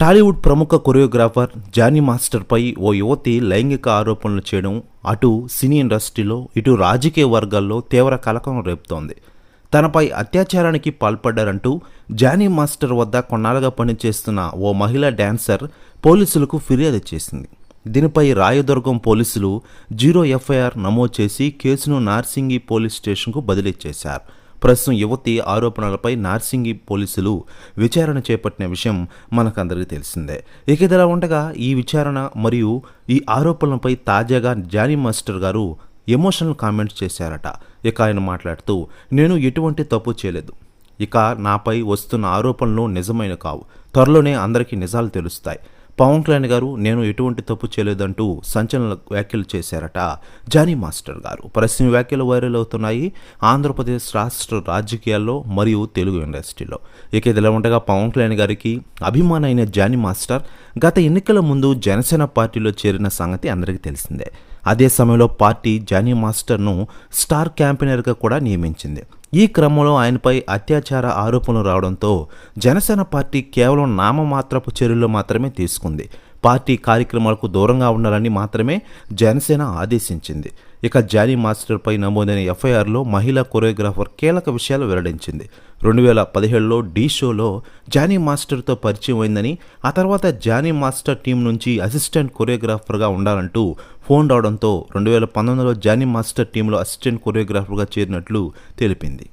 టాలీవుడ్ ప్రముఖ choreographer Johnny మాస్టర్పై ఓ యువతి లైంగిక ఆరోపణలు చేయడం అటు సినీ ఇండస్ట్రీలో ఇటు రాజకీయ వర్గాల్లో తీవ్ర కలకం రేపుతోంది. తనపై అత్యాచారానికి పాల్పడ్డారంటూ జానీ మాస్టర్ వద్ద కొన్నాళ్ళుగా పనిచేస్తున్న ఓ మహిళా డాన్సర్ పోలీసులకు ఫిర్యాదు చేసింది. దీనిపై రాయదుర్గం పోలీసులు జీరో ఎఫ్ఐఆర్ నమోదు చేసి కేసును నార్సింగి పోలీస్ స్టేషన్కు బదిలీ చేశారు. ప్రస్తుతం యువతి ఆరోపణలపై నార్సింగి పోలీసులు విచారణ చేపట్టిన విషయం మనకందరికీ తెలిసిందే. ఇక ఇదిలా ఉండగా ఈ విచారణ మరియు ఈ ఆరోపణలపై తాజాగా జానీ మాస్టర్ గారు ఎమోషనల్ కామెంట్స్ చేశారట. ఇక ఆయన మాట్లాడుతూ నేను ఎటువంటి తప్పు చేయలేదు. ఇక నాపై వస్తున్న ఆరోపణలు నిజమైన కావు. త్వరలోనే అందరికీ నిజాలు తెలుస్తాయి. పవన్ కళ్యాణ్ గారు నేను ఎటువంటి తప్పు చేయలేదంటూ సంచలన వ్యాఖ్యలు చేశారట జానీ మాస్టర్ గారు. ప్రశ్న వ్యాఖ్యలు వైరల్ అవుతున్నాయి ఆంధ్రప్రదేశ్ రాష్ట్ర రాజకీయాల్లో మరియు తెలుగు ఇండస్ట్రీలో. ఇక ఇదిలా ఉండగా పవన్ కళ్యాణ్ గారికి అభిమానైన జానీ మాస్టర్ గత ఎన్నికల ముందు జనసేన పార్టీలో చేరిన సంగతి అందరికీ తెలిసిందే. అదే సమయంలో పార్టీ జానీ మాస్టర్ను స్టార్ క్యాంపెయినర్గా కూడా నియమించింది. ఈ క్రమంలో ఆయనపై అత్యాచార ఆరోపణలు రావడంతో జనసేన పార్టీ కేవలం నామమాత్రపు చర్యలు మాత్రమే తీసుకుంది. పార్టీ కార్యక్రమాలకు దూరంగా ఉండాలని మాత్రమే జనసేన ఆదేశించింది. ఇక జానీ మాస్టర్పై నమోదైన ఎఫ్ఐఆర్లో మహిళా కొరియోగ్రాఫర్ కీలక విషయాలు వెల్లడించింది. రెండు వేల పదిహేడులో డీ షోలో జానీ మాస్టర్తో పరిచయం అయిందని ఆ తర్వాత జానీ మాస్టర్ టీం నుంచి అసిస్టెంట్ కొరియోగ్రాఫర్గా ఉండాలంటూ ఫోన్ రావడంతో రెండు వేల పంతొమ్మిదిలో జానీ మాస్టర్ టీంలో అసిస్టెంట్ కొరియోగ్రాఫర్గా చేరినట్లు తెలిపింది.